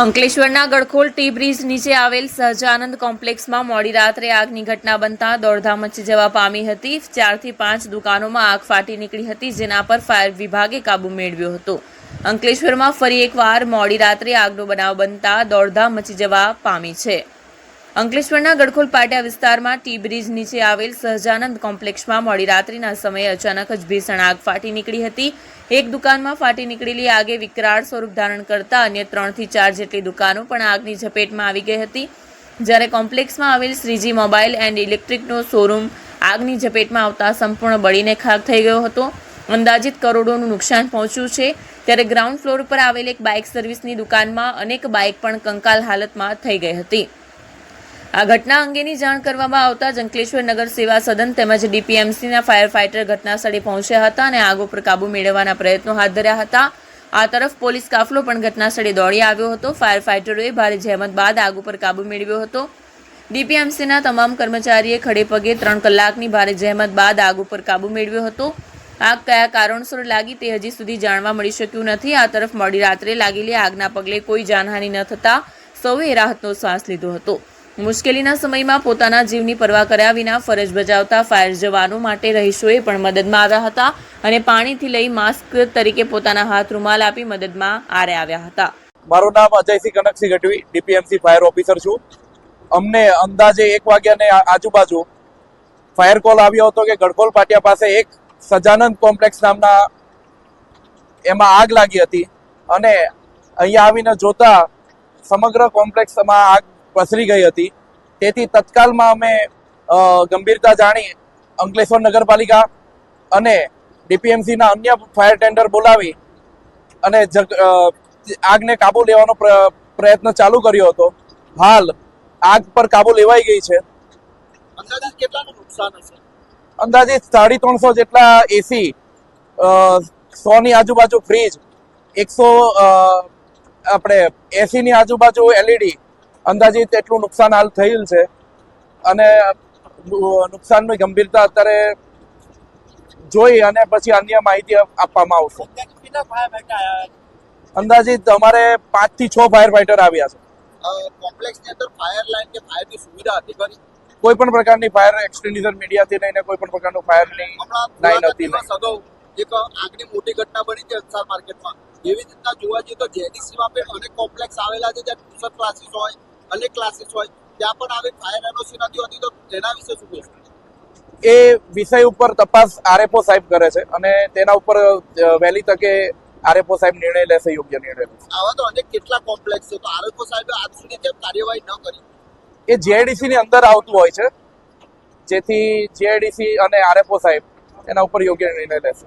અંકલેશ્વરના Gadkhol T bridge નીચે આવેલ સહજાનંદ કોમ્પ્લેક્સમાં મોડી રાત્રે આગની ઘટના બનતા દોડધામ મચી જવા પામી હતી. ચારથી પાંચ દુકાનોમાં આગ ફાટી નીકળી હતી, જેના પર ફાયર વિભાગે કાબુ મેળવ્યો હતો. અંકલેશ્વરમાં ફરી એકવાર મોડી રાત્રે આગનો બનાવ બનતા દોડધામ મચી જવા પામી છે. અંકલેશ્વરના ગડખોલ પાટિયા વિસ્તારમાં ટી બ્રિજ નીચે આવેલ સહજાનંદ કોમ્પ્લેક્ષમાં મોડી રાત્રિના સમયે અચાનક જ ભીષણ આગ ફાટી નીકળી હતી. એક દુકાનમાં ફાટી નીકળેલી આગે વિકરાળ સ્વરૂપ ધારણ કરતા અન્ય ત્રણથી ચાર જેટલી દુકાનો પણ આગની ઝપેટમાં આવી ગઈ હતી. જ્યારે કોમ્પ્લેક્સમાં આવેલ શ્રીજી મોબાઈલ એન્ડ ઇલેક્ટ્રિકનો શોરૂમ આગની ઝપેટમાં આવતા સંપૂર્ણ બળીને ખાક થઈ ગયો હતો. અંદાજિત કરોડોનું નુકસાન પહોંચ્યું છે. ત્યારે ગ્રાઉન્ડ ફ્લોર પર આવેલ એક બાઇક સર્વિસની દુકાનમાં અનેક બાઇક પણ કંકાલ હાલતમાં થઈ ગઈ હતી. આ ઘટના અંગેની જાણ કરવામાં આવતા જ અંકલેશ્વર નગર સેવા સદન તેમજ ડીપીએમસીના ફાયર ફાઇટર ઘટના સ્થળે પહોંચ્યા હતા અને આગ ઉપર કાબુ મેળવવાના પ્રયત્નો હાથ ધર્યા હતા. આ તરફ પોલીસ કાફલો પણ ઘટના સ્થળે દોડી આવ્યો હતો. ફાયર ફાઇટરોએ ભારે જહેમત બાદ આગ ઉપર કાબુ મેળવ્યો હતો. ડીપીએમસીના તમામ કર્મચારીએ ખડે પગે ત્રણ કલાકની ભારે જહેમત બાદ આગ ઉપર કાબુ મેળવ્યો હતો. આગ કયા કારણસર લાગી તે હજી સુધી જાણવા મળી શક્યું નથી. આ તરફ મોડી રાત્રે લાગેલી આગના પગલે કોઈ જાનહાનિ ન થતાં સૌએ રાહતનો શ્વાસ લીધો હતો. મુશ્કેલીના સમયમાં પોતાના જીવની પરવા કર્યા વિના ફરજ બજાવતા ફાયર જવાનો માટે રહીશોએ પણ મદદમાં આવ્યા હતા અને પાણીથી લઈ માસ્ક તરીકે પોતાના હાથ રૂમાલ આપી મદદમાં આરે આવ્યા હતા. મારું નામ Ajaysinh Kanaksinh Gadhvi, DPMC fire officer છું. અમને અંદાજે એક વાગ્યાને આજુબાજુ ફાયર કોલ આવ્યો હતો કે ગડકોલ પાટિયા પાસે એક સજાનંદ કોમ્પ્લેક્સ નામના એમાં આગ લાગી હતી અને અહીંયા આવીને જોતા સમગ્ર કોમ્પ્લેક્સમાં આગ પસરી ગઈ હતી. તેથી તત્કાલમાં અમે ગંભીરતા જાણી અંકલેશ્વર નગરપાલિકા અને ડીપીએમસીના અન્ય ફાયર ટેન્ડર બોલાવી અને જગ આગને કાબુ લેવાનો પ્ર- પ્રયત્ન ચાલુ કર્યો હતો. હાલ આગ પર કાબુ લેવાઈ ગઈ છે. અંદાજિત સાડી ત્રણસો જેટલા એસી સો ની આજુબાજુ ફ્રીજ એકસો આપણે એસી ની આજુબાજુ એલઈડી અંદાજિત એટલું નુકસાન હાલ થયેલ છે. અને નુકસાનની ગંભીરતા અત્યારે જોઈ અને પછી અન્ય માહિતી આપવામાં આવશે. ફાયર અંદાજિત અમારે પાંચથી છ ફાયર ફાઈટર આવ્યા છે. ફાયર કોઈ પણ પ્રકારની ફાયર એક્સટેન્ડિઝર મીડિયાથી લઈને કોઈ પણ પ્રકારનું હમણાં લાઈન હતી એક મોટી ઘટના બની છે અંસાર માર્કેટમાં એવી રીતના જોવા જઈએ તો જેડીસીમાં પણ અનેક કોમ્પ્લેક્સ આવેલા છે જ્યાં ટ્યુશન ક્લાસીસ હોય અનેક ક્લાસીસ હોય ત્યાં પણ આવી ફાયર એનઓસી નથી હોતી તો તેના વિશે શું કહેશો? એ વિષય ઉપર તપાસ આરએફઓ સાહેબ કરે છે અને તેના ઉપર વહેલી તકે આરએફઓ સાહેબ નિર્ણય લેશે યોગ્ય નિર્ણય લેશે. આવા તો અનેક કેટલા કોમ્પ્લેક્સ છે તો આરએફઓ સાહેબે આજ સુધી કેમ કાર્યવાહી ન કરી? એ જીઆઈડીસી ની અંદર આવતું હોય છે જેથી જીઆઈડીસી અને આરએફઓ સાહેબ એના ઉપર યોગ્ય નિર્ણય લેશે.